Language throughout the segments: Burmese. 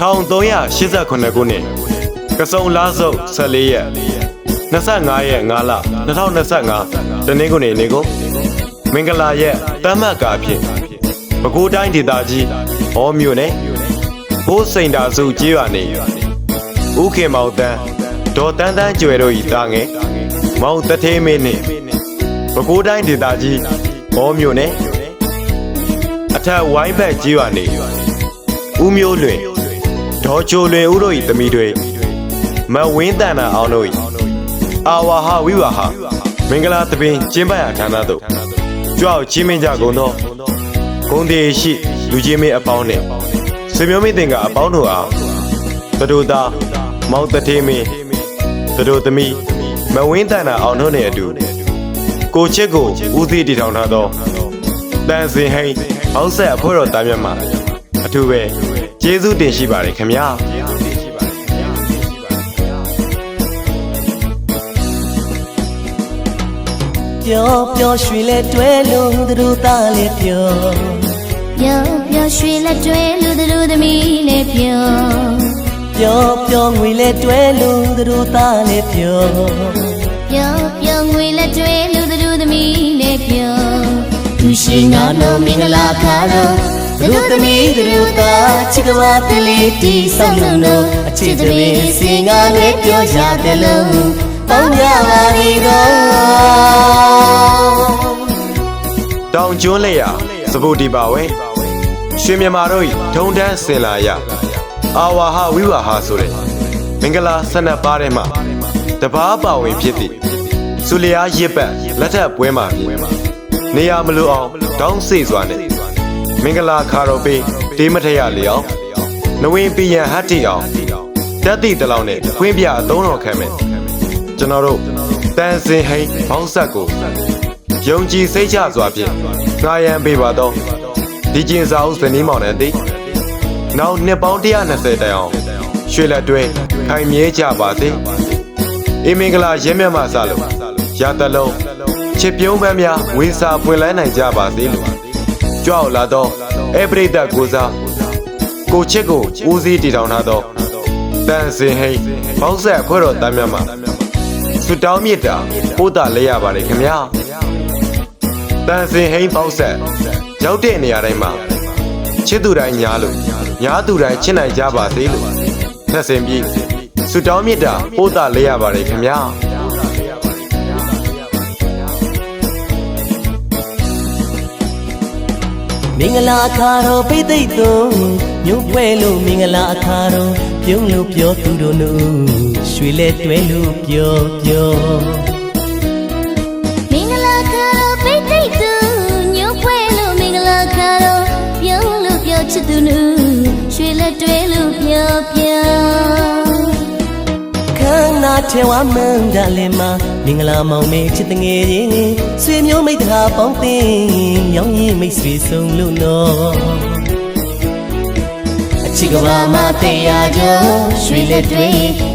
1389ခုနှစ်ကစုံလားစုပ်14ရက်25ရက်5လ2025တနင်္ဂနွေနေ့ကိုမင်္ဂလာရက်တမ်းမှတ်ကာအဖြစ်ပဲခူးတိုင်းဒေသကြီးဟောမြို့နယ်ဘိုးစိန်တာစုကျေးရွာနေဥခင်မောင်တန်းဒေါ်တန်းတန်းကျွယ်တို့ဤသားငယ်မောင်တထေးမင်းနှင့်ပဲခူးတိုင်းဒေသကြီးဟောမြို့နယ်အထက်ဝိုင်းဘက်ကျေးရွာနေဦးမျိုးလွင် ဒေါ်ချိုလွင်ဦးတို့ဤသမီးတွေမဝင်းတန်နာအောင်တို့ဤအာဝါဟဝိဝါဟမင်္ဂလာသဘင်ကျင်းပရာဌာနသို့ကြွအောင်ချင်းမင်းကြကုန်သောဂုံတေရှိလူချင်းမင်းအပေါင်းနှင့်ဆွေမျိုးမင်းတင်ကအပေါင်းတို့အားသတို့သားမောင်တထေးမင်းသတို့သမီးမဝင်းတန်နာအောင်တို့နှင့်အတူကိုချစ်ကိုဦးစီးတည်ထောင်ထားသောတန်စင်ဟိန်အောက်ဆက်အဖွဲ့တော်တာမြတ်မှာအထူးပဲ ကျေးဇူးတင်ရှိပါတယ်ခင်ဗျာပျော်ပျော်ရွှင်လဲတွဲလုံးသူတို့သားလေးပျော်ပျော်ပျော်ရွှင်လက်တွဲလူသူတို့သမီးလေးပျော်ပျော်ပျော်ငွေလဲတွဲလုံးသူတို့သားလေးပျော်ပျော်ပျော်ငွေလက်တွဲလူသူတို့သမီးလေးပျော်သူရှိငါလုံးမင်္ဂလာခါတော့ သူတို့သမီးသူတို့သားချစ်ကဘာတလေးတီဆောင်လုံးတော့အချစ်သမီးစင်ငါလေးပျော်ရတယ်လုံးပေါင်းကြပါလေတော့တောင်ကျွန်းလက်ရစပုတ်ဒီပါဝဲရွှေမြန်မာတို့ဤထုံတန်းစင်လာရအာဝါဟဝိဝါဟဆိုတဲ့မင်္ဂလာဆန္ဒပါတဲ့မှာတပားပါဝင်ဖြစ်သည့်စုလျားရစ်ပတ်လက်ထပ်ပွဲမှာဖြစ်နေရမလို့အောင်တောင်းစိတ်စွာနဲ့ မင်္ဂလာခါတော်ပေးတေးမထရလျောင်းနဝင်းပြရန်ဟတ်တီအောင်တက်တိတလောင်နဲ့ခွင်းပြအသုံးတော်ခံမယ်ကျွန်တော်တို့တန်စင်ဟိန်ဘောင်းဆက်ကိုယုံကြည်စိတ်ချစွာဖြင့်ငှားရမ်းပေးပါတော့ဒီကျင်စာအုပ်ဇနီးမောင်နဲ့တည်နောက်နှစ်ပေါင်း120တိုင်အောင်ရွှေလက်တွဲခိုင်မြဲကြပါစေအေးမင်္ဂလာရဲမြတ်မှစလို့ရတလုံးချစ်ပြုံးပန်းများဝေစာပွင့်လန်းနိုင်ကြပါစေလို့ ကြွအောင်လာတော့အပရိဒတ်ကိုစားကိုချစ်ကိုဦးစီးတည်ထောင်ထားသောတန်စင်ဟိန်ဘောက်ဆက်အဖွဲ့တော်တမ်းမြတ်မှာဆုတောင်းမြတ်တာပို့တာလဲရပါတယ်ခင်ဗျာတန်စင်ဟိန်းပေါက်ဆက်ရောက်တဲ့နေရာတိုင်းမှာချစ်သူတိုင်းညားလို့ညားသူတိုင်းချစ်နိုင်ကြပါစေလို့နှက်စင်ပြီးဆုတောင်းမြတ်တာပို့တာလေးရပါတယ်ခင်ဗျာ မင်္ဂလာအခါတော်ပိတ်သိမ့်သွန်ညို့ပွဲလို့မင်္ဂလာအခါတော်ပြုံးလို့ပြောသူတို့နုရွှေလဲတွဲလို့ပြောပြောမင်္ဂလာခါတော့ပိတ်သိမ့်သူညို့ဖွဲလို့မင်္ဂလာခါတော့ပြုံးလို့ပြောချစ်သူနူရွှေလက်တွဲလို့ပြောပြောခန္ဓာ ထဲဝမန္တလည်းမှာမင်္ဂလာမောင်မေချစ်တငယ်ချင်းဆွေမျိုးမိတ္တဟာပေါင်းတင်ရောင်းရင်မိတ်ဆွေဆုံးလို့နော်အချစ်ကဘာမတရားကြောရွှေလက်တွေ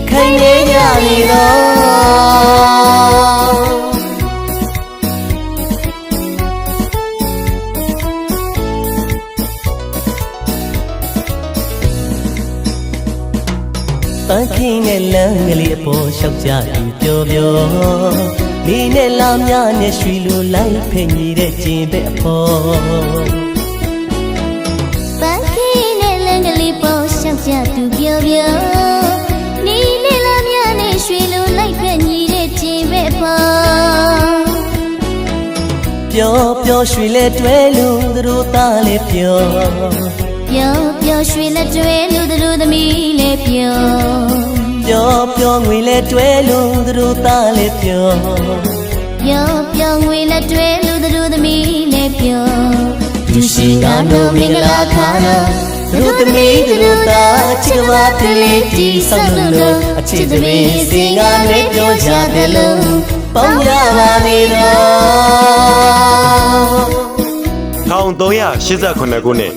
ခိုင်နေကြလေတော့ အပေါ်လျှောက်ကြသူပြောပြောမိနဲ့လာများနဲ့ရွှီလိုလိုက်ဖိနေတဲ့ကျင်ပဲအဖော်ပန်းခင်းနဲ့လမ်းကလေးပေါ်ရှောက်ကြသူပြောပြောနေနေလာမြနဲ့ရွှေလိုလိုက်ဖက်ညီတဲ့ခြင်းပဲပေါ်ပျော်ပျော်ရွှီလဲတွဲလို့သူတို့သားလဲပျော်ပျော်ပျော်ရွှေလက်တွဲလူသူတို့သမီးလေးပျော် ပျော်ပျော်ငွေလဲတွဲလို့သူတို့သားလဲပျော်ပျော်ပျော်ငွေလက်တွဲလူသူတို့သမီးလေးပျော်သူရှိငါတို့မင်္ဂလာခါတော့သူတို့သမီးသူတို့သားချစ်ကဘာတလေးတီဆောင်လို့လို့အချစ်သမီးစင်ငါနဲ့ပြောကြတယ်လို့ပေါင်းရပါလေတော့1389ခုနှစ်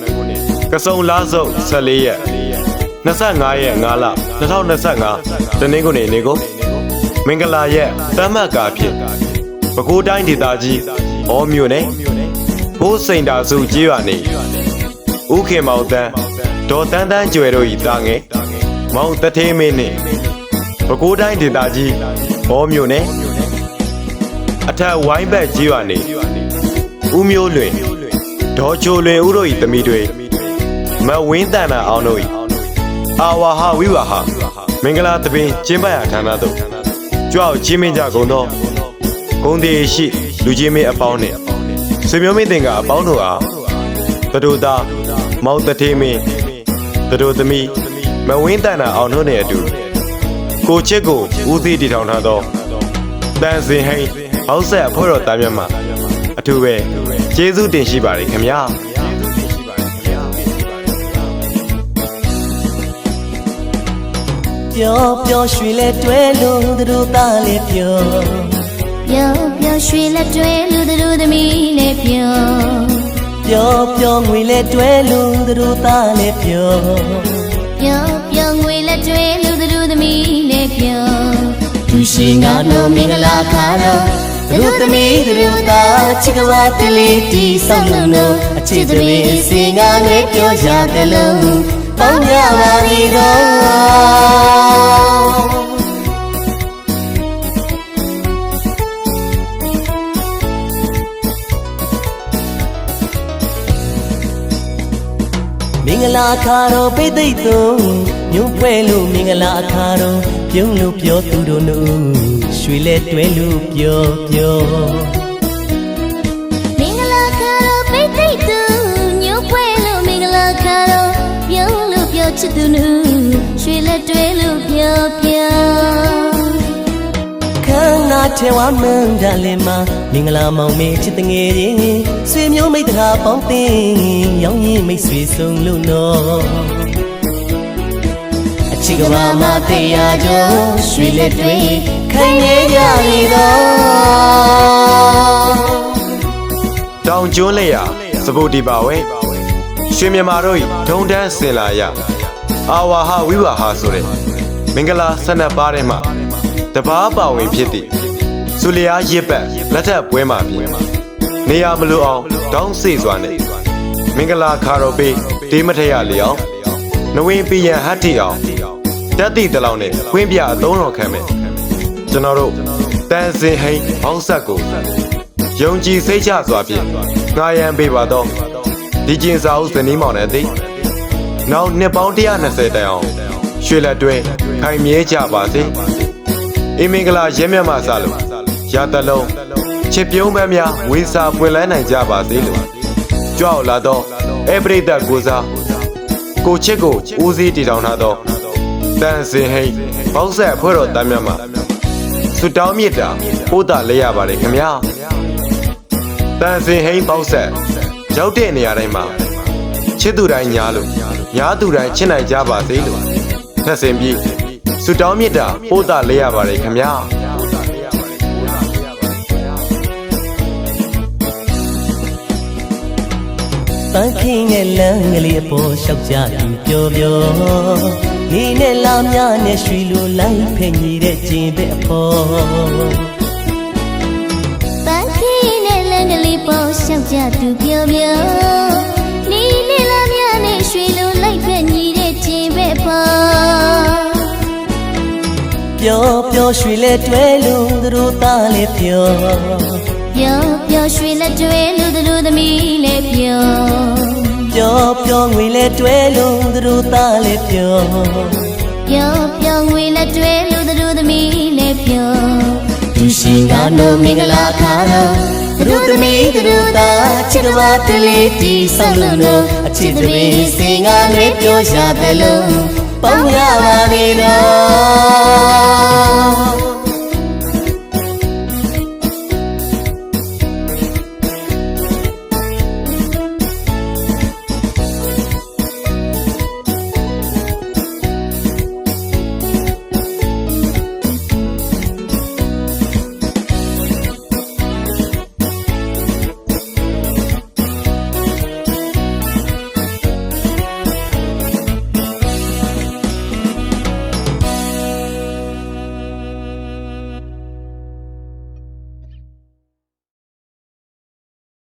ကစုံလားစုပ်14ရက် 25ရက်5လ2025တနင်္ဂနွေနေ့ကိုမင်္ဂလာရက်တမ်းမှတ်ကာဖြင့်ပဲခူးတိုင်းဒေသကြီးဟောမြို့နယ်ဘိုးစိန်တာစုကျေးရွာနေဥခင်မောင်တန်းဒေါ်တန်းတန်းကျွယ်တို့ဤတာငယ်မောင်တထေးမင်းနှင့်ပဲခူးတိုင်းဒေသကြီးဘောမြို့နယ်အထက်ဝိုင်းဘက်ကြီးရွာနေဦးမျိုးလွင်ဒေါ်ချိုလွင်ဦးတို့ဤသမီးတွေမဝင်းတန်နာအောင်တို့ဤ အာဝါဟဝိဝါဟမင်္ဂလာသဘင်ကျင်းပရာဌာနသို့ကြွအောင်ချင်းမင်းကြကုန်သောဂုံတီရှိ လူချင်းမင်းအပေါင်းနှင့်ဆွေမျိုးမင်းတင်ကအပေါင်းတို့အားတတူသားမောင်တထေးမင်းတတူသမီးမဝင်းတန်နာအောင်တို့နှင့်အတူကိုချစ်ကိုဦးစီးတည်ထောင်ထားသောတန်စင်ဟိန်းဟောက်ဆက်အဖွဲ့တော်တာမြတ်မှာအထူးပဲကျေးဇူးတင်ရှိပါတယ်ခင်ဗျာ ပျော်ပျော်ရွှင်လဲတွဲလို့သူတို့သားလေးပျော်ပျော်ပျော်ရွှင်လက်တွဲလူတို့သမီးနဲ့ပျော်ပျော်ပျော်ငွေလဲတွဲလို့သူတို့သားလေးပျော်ပျော်ပျော်ငွေလက်တွဲလူတို့သမီးနဲ့ပျော်သူရှိငါတို့မင်္ဂလာခါတော့သူတို့သမီးသူတို့သားချစ်ကဘာတလေးတီဆောင်လုံးတို့အချစ်သမီးစင်ငါနဲ့ပြောကြတယ်လို့ ပေါင်းကြပါပြီတော့မင်္ဂလာအခါတော်ပိတ်သိမ့်သွန်ညွန့်ပွဲလို့မင်္ဂလာအခါတော်ပြုံးလို့ပြောသူတို့နုရွှေလဲတွဲလို့ပြောပြော ချစ်သူနူရွှေလက်တွဲလို့ပြောပြောခန်းနာထဲဝမန်းဒါလည်းမမင်္ဂလာမောင်မေချစ်တငယ်ချင်းဆွေမျိုးမိတ်တကာပေါင်းတင်ရောင်းရင်မိတ်ဆွေဆုံးလို့နော်အချစ်ကဘာမတရားကြောရွှေလက်တွေခိုင်နေကြပြီတော့တောင်ကျွန်းလက်ရစပုတ်ဒီပါဝဲရွှေမြန်မာတို့ဤထုံတန်းစင်လာရ အာဝါဟဝိဝါဟဆိုတဲ့မင်္ဂလာဆန္ဒပါးထဲမှာတပားပါဝင်ဖြစ်သည့်ဆူလျာရစ်ပတ်လက်ထပ်ပွဲမှာပြင်နေရမလို့အောင်တောင်းစေစွာနဲ့မင်္ဂလာခါတော်ပေးဒေးမထရလျောင်းနဝင်းပြရန်ဟတ်တီအောင်တက်တိတလောင်နဲ့ခွင်းပြအသုံးတော်ခံမယ်ကျွန်တော်တို့တန်စင်ဟိန်းဘောင်းဆက်ကိုယုံကြည်စိတ်ချစွာဖြင့်ငာယံပေးပါတော့ဒီကျင်စာအုပ်ဇနီးမောင်နဲ့အသိ နောက်နှစ်ပေါင်း120တိုင်အောင်ရွှေလက်တွဲခိုင်မြဲကြပါစေအင်းမင်္ဂလာရဲမြတ်မဆလို့ရတလုံးချစ်ပြုံးပန်းများဝေစာပွင့်လန်းနိုင်ကြပါစေလို့ကြွအောင်လာတော့အပရိသတ်ကိုစားကိုချစ်ကိုဦးစီးတည်ထောင်ထားသောတန်စင်ဟိန်းပေါက်ဆက်ဖွဲ့တော်တမ်းမြတ်မှာဆုတောင်းမြတ်တာပို့တာလဲရပါတယ်ခင်ဗျာတန်စင်ဟိန်းပေါက်ဆက်ရောက်တဲ့နေရာတိုင်းမှာ ချစ်သူတိုင်းညားလို့ညားသူတိုင်းချစ်နိုင်ကြပါစေလို့ထက်စင်ပြီးဆုတောင်းမြတ်တာပို့တာလေးရပါတယ်ခင်ဗျာပန်းခင်းရဲ့လမ်းကလေးအပေါ်လျှောက်ကြသူပြောပြောနေနဲ့လာများနဲ့ရွှေလိုလိုက်ဖင်ကြီးတဲ့ကျင်ပဲအဖော်ပန်းခင်းနဲ့လမ်းကလေးပေါ်ရှောက်ကြသူပြောပြော ပျော်ပျော်ရွှေလဲတွဲလို့သူတို့သားလေးပြောပျော်ပျော်ရွှေလက်တွဲလူတို့သမီးလည်းပျော်ပျော်ပျော်ငွေလဲတွဲလို့သူတို့သားလေးပြောပျော်ပျော်ငွေလက်တွဲလူတို့သမီးလည်းပျော်သူရှိငါတို့မင်္ဂလာခါတော့သူတို့သမီးသူတို့သားချစ်ကဘာတလေးတီဆောင်လို့တော့အချစ်သမီးစင်ငါနဲ့ပြောကြတယ်လို့ပေါင်းရပါပြီတော့